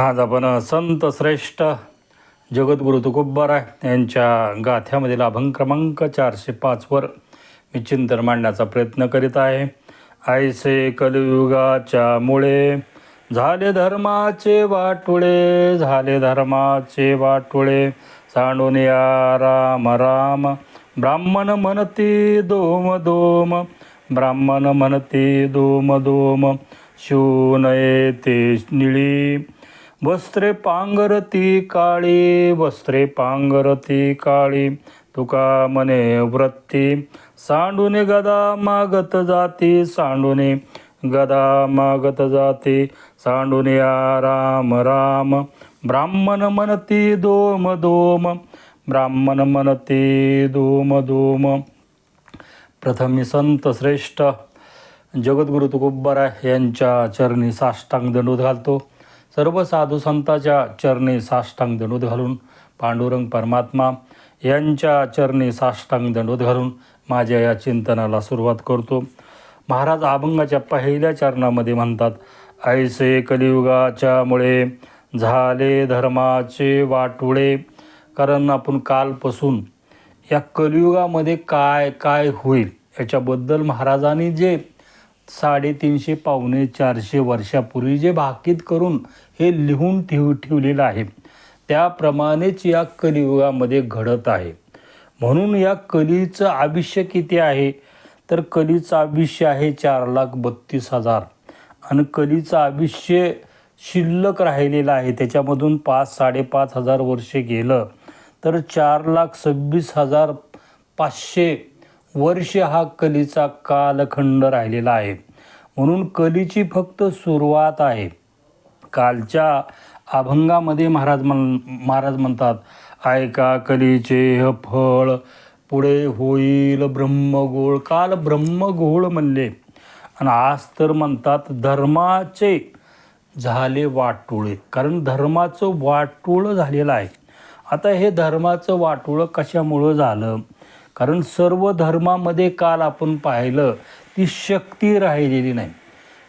आज आपण संत श्रेष्ठ जगद्गुरु तुकोबाराय यांच्या गाथ्यामधील अभंग क्रमांक चारशे पाचवर मी चिंतन मांडण्याचा प्रयत्न करीत आहे. ऐसे कलयुगाच्या मुळे झाले धर्माचे वाटुळे झाले धर्माचे वाटुळे. सांडून या राम राम ब्राह्मण म्हणती दोम दोम ब्राह्मण म्हणती दोम दोम शिवनये ते निळी वस्त्रे पांगरती काळी वस्त्रे पांगरती काळी तुका मने वृत्ती. सांडूने गदा मागत जाती सांडूने गदा मागत जाती. सांडूने या राम राम. ब्राह्मण मनती दोम दोम. ब्राह्मण मनती दोम दोम. प्रथमी संत श्रेष्ठ. जगद्गुरु तुकोबारा यांच्या चरणी साष्टांग दंडोत घालतो सर्व साधू संतांच्या चरणी साष्टांग दंडोद घालून पांडुरंग परमात्मा यांच्या चरणी साष्टांग दंडोत घालून माझ्या या चिंतनाला सुरुवात करतो. महाराज अभंगाच्या पहिल्या चरणामध्ये म्हणतात ऐसे कलियुगाच्या मुळे झाले धर्माचे वाटुळे. कारण आपण कालपासून या कलियुगामध्ये काय काय होईल याच्याबद्दल महाराजांनी जे साडेतीनशे पावणे चारशे वर्षापूर्वी जे भाकीत करून हे लिहून ठेव ठेवलेलं आहे. त्याप्रमाणेच या कलियुगामध्ये घडत आहे. म्हणून या कलीचं आयुष्य किती आहे? तर कलीचं आयुष्य आहे चार लाख बत्तीस हजार. आणि कलीचं आयुष्य शिल्लक राहिलेलं आहे. त्याच्यामधून पाच साडेपाच हजार वर्षे गेलं. तर चार लाख सव्वीस हजार पाचशे वर्ष हा कलीचा कालखंड राहिलेला आहे. म्हणून कलीची फक्त सुरुवात आहे. कालच्या अभंगामध्ये महाराज म्हण महाराज म्हणतात ऐका कलीचे ह फळ पुढे होईल ब्रह्मगोळ. काल ब्रह्मगोळ म्हणले. आणि आज तर म्हणतात धर्माचे झाले वाटोळे. कारण धर्माचं वाटोळं झालेलं आहे. आता हे धर्माचं वाटोळं कशामुळं झालं? कारण सर्व धर्मामध्ये काल आपण पाहिलं ती शक्ती राहिलेली नाही.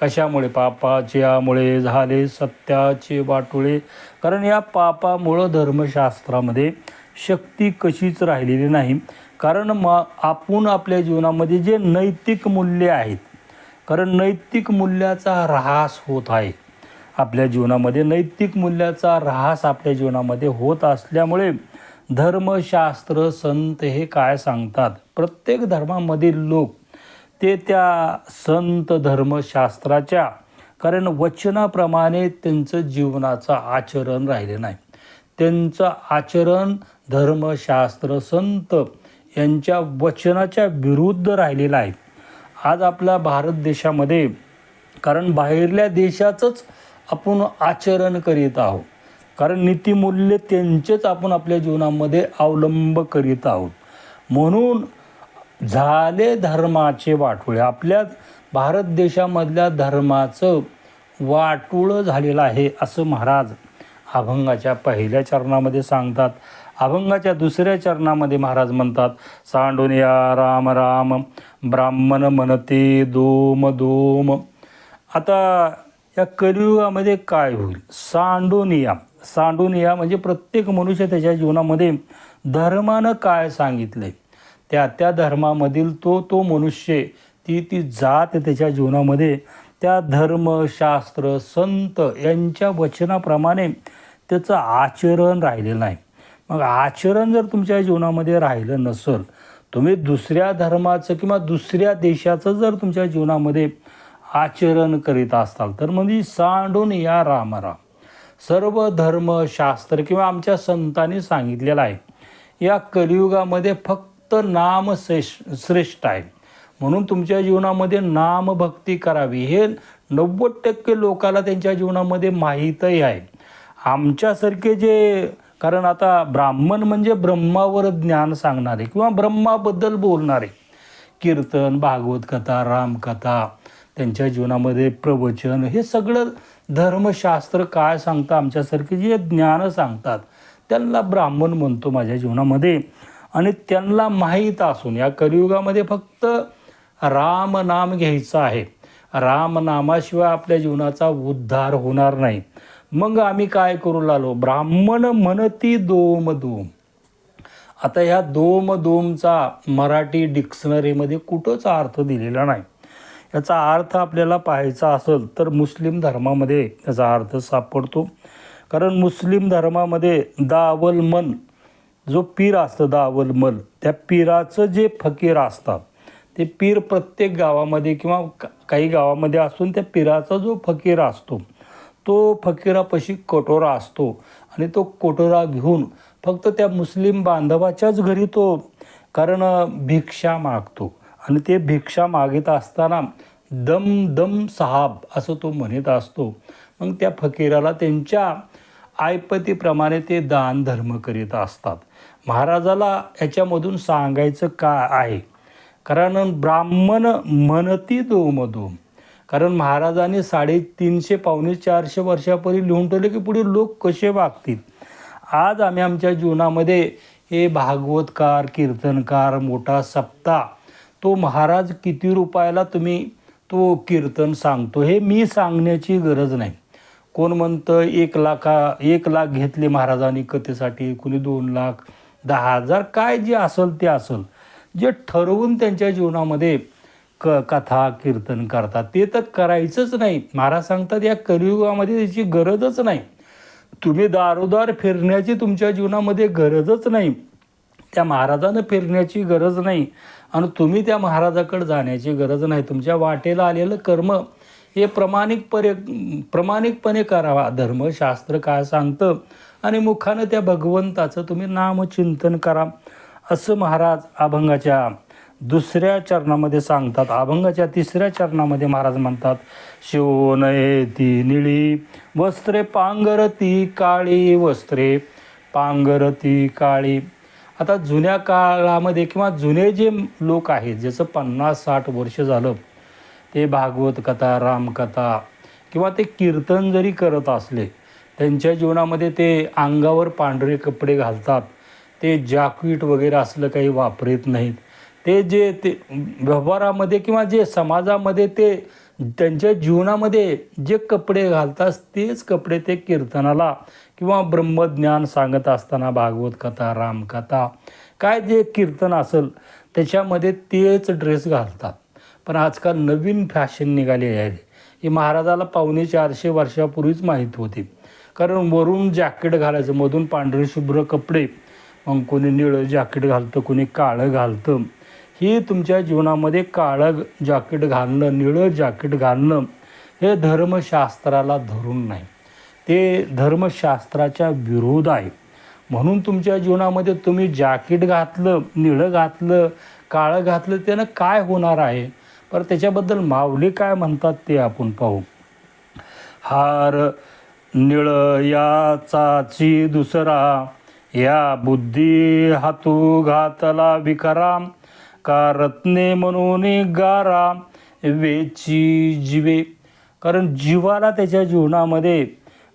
कशामुळे? पापाच्यामुळे झाले सत्याचे वाटोळे. कारण या पापामुळं धर्मशास्त्रामध्ये शक्ती कशीच राहिलेली नाही. कारण म आपण आपल्या जीवनामध्ये जे नैतिक मूल्य आहेत कारण नैतिक मूल्याचा ऱ्हास होत आहे. आपल्या जीवनामध्ये नैतिक मूल्याचा ऱ्हास आपल्या जीवनामध्ये होत असल्यामुळे धर्मशास्त्र संत हे काय सांगतात? प्रत्येक धर्मामधील लोक ते त्या संत धर्मशास्त्राच्या कारण वचनाप्रमाणे त्यांचं जीवनाचं आचरण राहिले नाही. त्यांचं आचरण धर्मशास्त्र संत यांच्या वचनाच्या विरुद्ध राहिलेलं आहे. आज आपल्या भारत देशामध्ये कारण बाहेरल्या देशाचंच आपण आचरण करीत आहोत. कारण नीतिमूल्य त्यांचेच आपण आपल्या जीवनामध्ये अवलंब करीत आहोत. म्हणून झाले धर्माचे वाटोळे. आपल्या भारत देशामधल्या धर्माचं वाटुळं झालेलं आहे असं महाराज अभंगाच्या पहिल्या चरणामध्ये सांगतात. अभंगाच्या दुसऱ्या चरणामध्ये महाराज म्हणतात सांडून या राम राम ब्राह्मण म्हणते दोम दोम आता या कलियुगामध्ये काय होईल? सांडून या सांडून या म्हणजे प्रत्येक मनुष्य त्याच्या जीवनामध्ये धर्मानं काय सांगितले त्या त्या धर्मामधील तो तो मनुष्य ती ती जात त्याच्या जीवनामध्ये त्या धर्म शास्त्र संत यांच्या वचनाप्रमाणे त्याचं आचरण राहिलेलं नाही. मग आचरण जर तुमच्या जीवनामध्ये राहिलं नसेल तुम्ही दुसऱ्या धर्माचं किंवा दुसऱ्या देशाचं जर तुमच्या जीवनामध्ये आचरण करीत असाल तर म्हणजे सांडून या रामराम सर्व धर्मशास्त्र किंवा आमच्या संतांनी सांगितलेलं आहे. या कलियुगामध्ये फक्त नाम श्रेष्ठ श्रेष्ठ आहे. म्हणून तुमच्या जीवनामध्ये नामभक्ती करावी. हे नव्वद टक्के लोकाला त्यांच्या जीवनामध्ये माहीतही आहे. आमच्यासारखे जे कारण आता ब्राह्मण म्हणजे ब्रह्मावर ज्ञान सांगणारे किंवा ब्रह्माबद्दल बोलणारे. कीर्तन भागवत कथा रामकथा त्यांच्या जीवनामध्ये प्रवचन हे सगळं धर्मशास्त्र काय सांगतं आमच्यासारखे जे ज्ञान सांगतात त्यांना ब्राह्मण म्हणतो माझ्या जीवनामध्ये. आणि त्यांना माहीत असून या कलियुगामध्ये फक्त राम नाम घ्यायचं आहे. राम नामाशिवाय आपल्या जीवनाचा उद्धार होणार नाही. मग आम्ही काय करू लागलो? ब्राह्मण म्हणती दोम दोम. आता ह्या दोम दोमचा मराठी डिक्शनरीमध्ये कुठंच अर्थ दिलेला नाही. याचा अर्थ आपल्याला पाहायचा असेल तर मुस्लिम धर्मामध्ये याचा अर्थ सापडतो. कारण मुस्लिम धर्मामध्ये दावल मन जो पीर असतं दावल मल त्या पीराचं जे फकीर असतात ते पीर प्रत्येक गावामध्ये किंवा का- काही गावामध्ये असून त्या पीराचा जो फकीर असतो तो फकीरापाशी कटोरा असतो आणि तो कटोरा घेऊन फक्त त्या मुस्लिम बांधवाच्याच घरी तो कारण भिक्षा मागतो. आणि ते भिक्षा मागित असताना दम दम साहाब असं तो म्हणत असतो. मग त्या फकीराला त्यांच्या आयपतीप्रमाणे ते दान धर्म करीत असतात. महाराजाला याच्यामधून सांगायचं काय आहे? कारण ब्राह्मण म्हणती दोम दोम. कारण महाराजांनी साडेतीनशे पावणे चारशे वर्षापूर्वी लिहून ठेवले की पुढे लोक कसे वागतील? आज आम्ही आमच्या जीवनामध्ये हे भागवतकार कीर्तनकार मोठा सप्ताह तो महाराज किती रुपयाला तुम्ही तो कीर्तन सांगतो? हे मी सांगण्याची गरज नाही. कोण म्हणतं एक लाखा एक लाख घेतले महाराजांनी कथेसाठी कुणी दोन लाख दहा हजार काय जे असेल ते असेल. जे ठरवून त्यांच्या जीवनामध्ये क कथा कीर्तन करतात ते तर करायचंच नाही. महाराज सांगतात या कलियुगामध्ये त्याची गरजच नाही. तुम्ही दारोदार फिरण्याची तुमच्या जीवनामध्ये गरजच नाही. त्या महाराजानं फिरण्याची गरज नाही आणि तुम्ही त्या महाराजाकडे जाण्याची गरज नाही. तुमच्या वाटेला आलेलं कर्म हे प्रामाणिकपणे प्रामाणिकपणे करावा. धर्मशास्त्र काय सांगतं? आणि मुखानं त्या भगवंताचं तुम्ही नामचिंतन करा. असं महाराज अभंगाच्या दुसऱ्या चरणामध्ये सांगतात. अभंगाच्या तिसऱ्या चरणामध्ये महाराज म्हणतात शिवनये ती निळी वस्त्रे पांगरती काळी वस्त्रे पांगरती काळी. आता जुन्या काळामध्ये किंवा जुने जे लोक आहेत ज्याचं पन्नास साठ वर्ष झालं ते भागवत कथा रामकथा किंवा ते कीर्तन जरी करत असले त्यांच्या जीवनामध्ये ते अंगावर पांढरे कपडे घालतात ते जॅकेट वगैरे असलं काही वापरत नाहीत. ते जे ते व्यवहारामध्ये किंवा जे समाजामध्ये ते त्यांच्या जीवनामध्ये जे कपडे घालतात तेच कपडे ते कीर्तनाला किंवा ब्रह्मज्ञान सांगत असताना भागवत कथा रामकथा काय जे कीर्तन असेल त्याच्यामध्ये तेच ड्रेस घालतात. पण आजकाल नवीन फॅशन निघाली आहे. ही महाराजाला पावणे चारशे वर्षापूर्वीच माहीत होती. कारण वरून जॅकेट घालायचं मधून पांढरे शुभ्र कपडे मग कोणी निळं जॅकेट घालतं कोणी काळं घालतं. ही तुमच्या जीवनामध्ये काळं जॅकेट घालणं निळं जॅकेट घालणं हे धर्मशास्त्राला धरून नाही. ते धर्मशास्त्राच्या विरोध आहे म्हणून तुमच्या जीवनामध्ये तुम्ही जॅकेट घातलं निळं घातलं काळं घातलं त्यानं काय होणार आहे? पर त्याच्याबद्दल माऊली काय म्हणतात ते आपण पाहू. हार निळ याचाची दुसरा या बुद्धी हातू घातला विकाराम का रत्ने म्हणून गारा वेची जीवे. कारण जीवाला त्याच्या जीवनामध्ये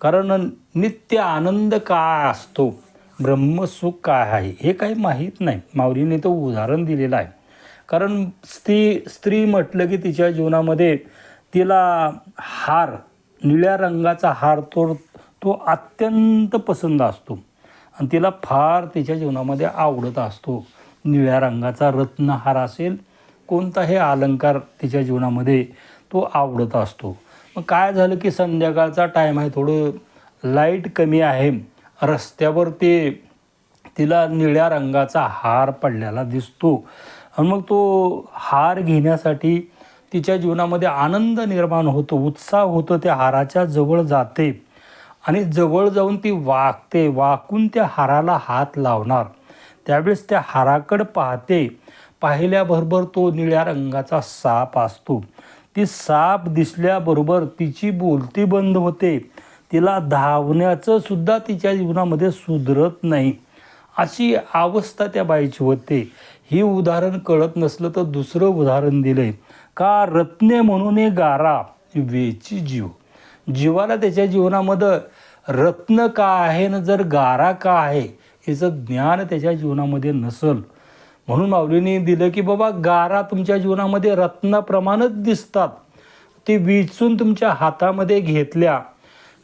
कारण नित्य आनंद काय असतो? ब्रह्मसुख काय आहे? हे काही माहीत नाही. माऊलीने तो उदाहरण दिलेलं आहे. कारण स्त्री स्त्री म्हटलं की तिच्या जीवनामध्ये तिला हार निळ्या रंगाचा हार तो तो अत्यंत पसंत असतो. आणि तिला फार तिच्या जीवनामध्ये आवडत असतो. निळ्या रंगाचा रत्नहार असेल कोणताही अलंकार तिच्या जीवनामध्ये तो आवडत असतो. मग काय झालं की संध्याकाळचा टाईम आहे थोडं लाइट कमी आहे. रस्त्यावर ते तिला निळ्या रंगाचा हार पडलेला दिसतो. आणि मग तो हार घेण्यासाठी तिच्या जीवनामध्ये आनंद निर्माण होतो उत्साह होतो त्या हाराच्या जवळ जाते. आणि जवळ जाऊन ती वाकते वाकून त्या हाराला हात लावणार. त्यावेळेस त्या हाराकडं पाहते. पाहिल्याबरोबर तो निळ्या रंगाचा साप असतो. ती साप दिसल्याबरोबर तिची बोलती बंद होते. तिला धावण्याचं सुद्धा तिच्या जीवनामध्ये सुधरत नाही. अशी अवस्था त्या बाईची होते. ही उदाहरण कळत नसलं तर दुसरं उदाहरण दिलंय. का रत्ने म्हणून हे गारा वेची जीव. जीवाला त्याच्या जीवनामध्ये रत्न का आहे ना जर गारा का आहे याचं ज्ञान त्याच्या जीवनामध्ये नसल. म्हणून माऊलीने दिलं की बाबा गारा तुमच्या जीवनामध्ये रत्नाप्रमाणच दिसतात. ती विचून तुमच्या हातामध्ये घेतल्या.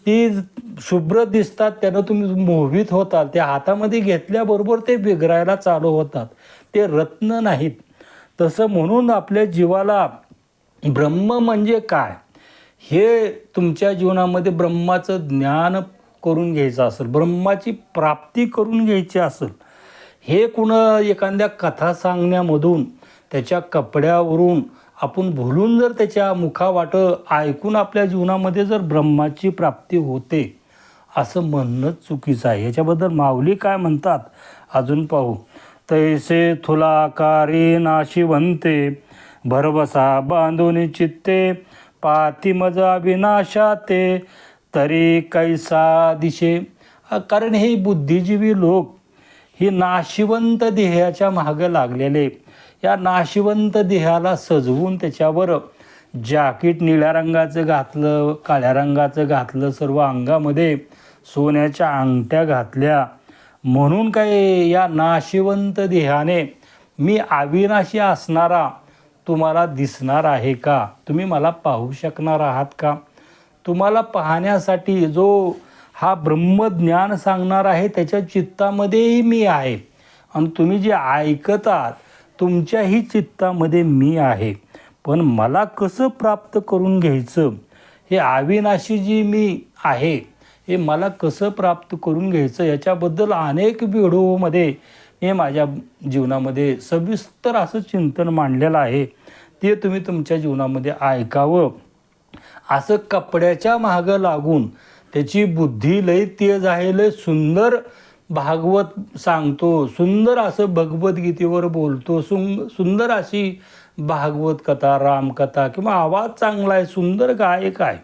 ती शुभ्र दिसतात त्यानं तुम्ही मोहित होताल त्या हातामध्ये घेतल्याबरोबर ते बिघरायला चालू होतात. ते रत्न नाहीत. तसं म्हणून आपल्या जीवाला ब्रह्म म्हणजे काय? हे तुमच्या जीवनामध्ये ब्रह्माचं ज्ञान करून घ्यायचं असेल ब्रह्माची प्राप्ती करून घ्यायची असेल हे कुण एखाद्या कथा सांगण्यामधून त्याच्या कपड्यावरून आपण भुलून जर त्याच्या मुखावाटं ऐकून आपल्या जीवनामध्ये जर ब्रह्माची प्राप्ती होते असं म्हणणंच चुकीचं आहे. याच्याबद्दल माऊली काय म्हणतात? अजून पाहू. तैसे थुलाकारी नाशिवंते भरवसा बांधून चित्ते पाती मजा विनाशाते तरी कैसा दिशे? कारण हे बुद्धिजीवी लोक ही नाशिवंत देहाच्या मागं लागलेले. या नाशिवंत देहाला सजवून त्याच्यावर जॅकेट निळ्या रंगाचं घातलं काळ्या रंगाचं घातलं सर्व अंगामध्ये सोन्याच्या अंगठ्या घातल्या. म्हणून काय या नाशिवंत देहाने मी अविनाशी असणारा तुम्हाला दिसणार आहे का? तुम्ही मला पाहू शकणार आहात का? तुम्हाला पाहण्यासाठी जो हा ब्रह्मज्ञान सांगणार आहे त्याच्या चित्तामध्येही मी आहे. आणि तुम्ही जे ऐकतात तुमच्याही चित्तामध्ये मी आहे. पण मला कसं प्राप्त करून घ्यायचं? हे अविनाशी जी मी आहे. हे मला कसं प्राप्त करून घ्यायचं? याच्याबद्दल अनेक व्हिडिओमध्ये हे माझ्या जीवनामध्ये सविस्तर असं चिंतन मांडलेलं आहे. ते तुम्ही तुमच्या जीवनामध्ये ऐकावं. असं कपड्याच्या मागं लागून त्याची बुद्धी लय तेज आहे लय सुंदर भागवत सांगतो. सुंदर असं भगवद्गीतेवर बोलतो. सुंग सुंदर अशी भागवत कथा रामकथा किंवा आवाज चांगला आहे सुंदर गायक आहे.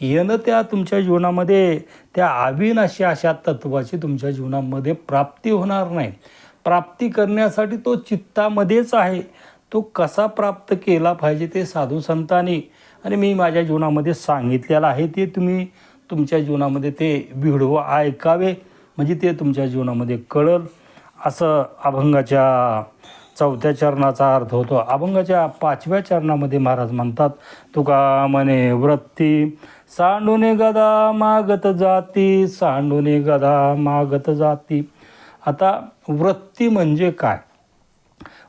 येणं त्या तुमच्या जीवनामध्ये त्या अविनाशी अशा तत्वाची तुमच्या जीवनामध्ये प्राप्ती होणार नाही. प्राप्ती करण्यासाठी तो चित्तामध्येच आहे. तो कसा प्राप्त केला पाहिजे ते साधू संतांनी आणि मी माझ्या जीवनामध्ये सांगितलेलं आहे ते तुम्ही तुमच्या जीवनामध्ये ते व्हिडिओ ऐकावे म्हणजे ते तुमच्या जीवनामध्ये कळल. असं अभंगाच्या चौथ्या चरणाचा अर्थ होतो. अभंगाच्या पाचव्या चरणामध्ये महाराज म्हणतात तुका म्हणे वृत्ती सांडूने गदा मागत जाती सांडूने गदा मागत जाती. आता वृत्ती म्हणजे काय?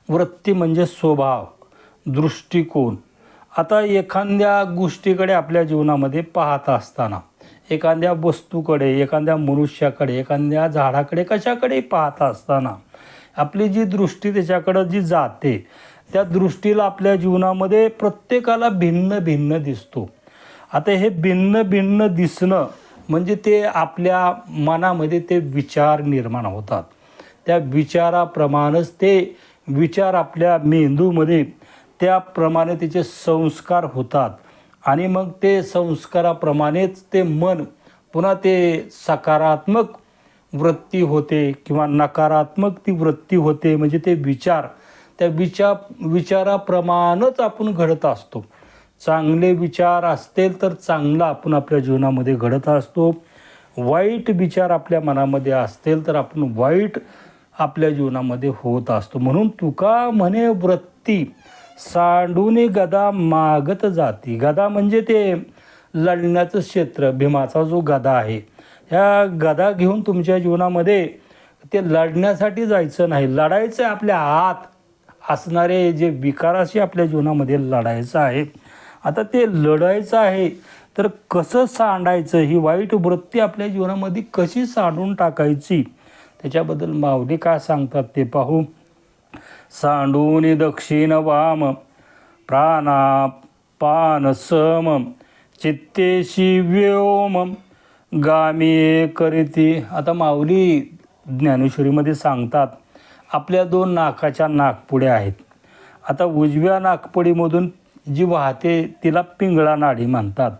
वृत्ती म्हणजे स्वभाव दृष्टिकोन. आता एखाद्या गोष्टीकडे आपल्या जीवनामध्ये पाहत असताना एखाद्या वस्तूकडे एखाद्या मनुष्याकडे एखाद्या झाडाकडे कशाकडे पाहत असताना आपली जी दृष्टी त्याच्याकडं जी जाते त्या दृष्टीला आपल्या जीवनामध्ये प्रत्येकाला भिन्न भिन्न दिसतो. आता हे भिन्न भिन्न दिसणं म्हणजे ते आपल्या मनामध्ये ते विचार निर्माण होतात. त्या विचाराप्रमाणेच ते विचार आपल्या मेंदूमध्ये त्याप्रमाणे त्याचे संस्कार होतात. आणि मग ते संस्काराप्रमाणेच ते मन पुन्हा ते सकारात्मक वृत्ती होते किंवा नकारात्मक ती वृत्ती होते म्हणजे ते विचार. त्या विचार विचाराप्रमाणच आपण घडत असतो. चांगले विचार असतील तर चांगला आपण आपल्या जीवनामध्ये घडत असतो. वाईट विचार आपल्या मनामध्ये असतील तर आपण वाईट आपल्या जीवनामध्ये होत असतो. म्हणून तुका म्हणे वृत्ती सांडून गदा मागत जाती. गदा म्हणजे ते लढण्याचं क्षेत्र भीमाचा जो गदा आहे. ह्या गदा घेऊन तुमच्या जीवनामध्ये ते लढण्यासाठी जायचं नाही. लढायचं आहे आपल्या आत असणारे जे विकाराशी आपल्या जीवनामध्ये लढायचं आहे. आता ते लढायचं आहे तर कसं सांडायचं? ही वाईट वृत्ती आपल्या जीवनामध्ये कशी सांडून टाकायची? त्याच्याबद्दल माऊली काय सांगतात ते पाहू. सांडून दक्षिण वाम प्राणा सम चित्तेशी व्योम गामी करीती. आता माऊली ज्ञानेश्वरीमध्ये सांगतात आपल्या दोन नाकाच्या नाकपुड्या आहेत. आता उजव्या नाकपुडीमधून जी वाहते तिला पिंगळा नाडी म्हणतात.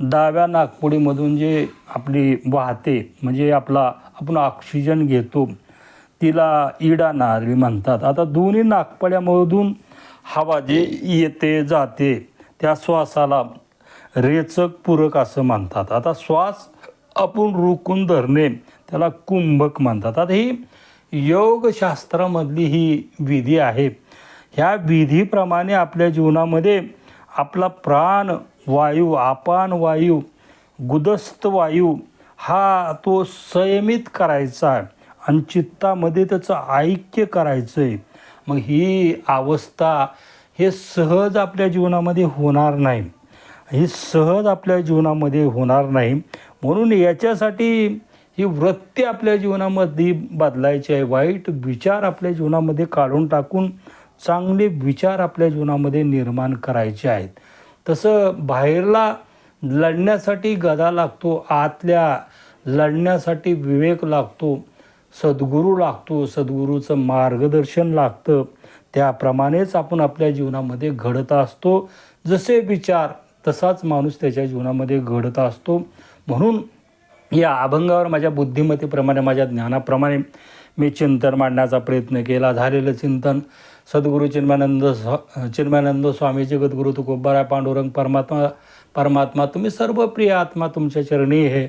डाव्या नाकपुडीमधून जे आपली वाहते म्हणजे आपला आपण ऑक्सिजन घेतो तिला इडा नारळी म्हणतात. आता दोन्ही नाकपड्यामधून हवा जे येते जाते त्या श्वासाला रेचक पूरक असं म्हणतात. आता श्वास आपण रोखून धरणे त्याला कुंभक म्हणतात. आता ही योगशास्त्रामधली ही विधी आहे. ह्या विधीप्रमाणे आपल्या जीवनामध्ये आपला प्राण वायू आपान वायू गुदस्त वायू हा तो संयमित करायचा आहे. आणि चित्तामध्ये त्याचं ऐक्य करायचं आहे मग ही अवस्था हे सहज आपल्या जीवनामध्ये होणार नाही. हे सहज आपल्या जीवनामध्ये होणार नाही. म्हणून याच्यासाठी ही वृत्ती आपल्या जीवनामध्ये बदलायची आहे. वाईट विचार आपल्या जीवनामध्ये काढून टाकून चांगले विचार आपल्या जीवनामध्ये निर्माण करायचे आहेत. तसं बाहेरला लढण्यासाठी गदा लागतो आतल्या लढण्यासाठी विवेक लागतो. सद्गुरू लागतो सद्गुरूचं मार्गदर्शन लागतं. त्याप्रमाणेच आपण आपल्या जीवनामध्ये घडत असतो. जसे विचार तसाच माणूस त्याच्या जीवनामध्ये घडत असतो. म्हणून या अभंगावर माझ्या बुद्धिमत्तेप्रमाणे माझ्या ज्ञानाप्रमाणे मी चिंतन मांडण्याचा प्रयत्न केला. झालेलं चिंतन सद्गुरू चिन्मानंद स्वा चिन्मानंद स्वामी जगद्गुरु तुकोबाराय पांडुरंग परमात्मा परमात्मा तुम्ही सर्व प्रिय आत्मा तुमच्या चरणी हे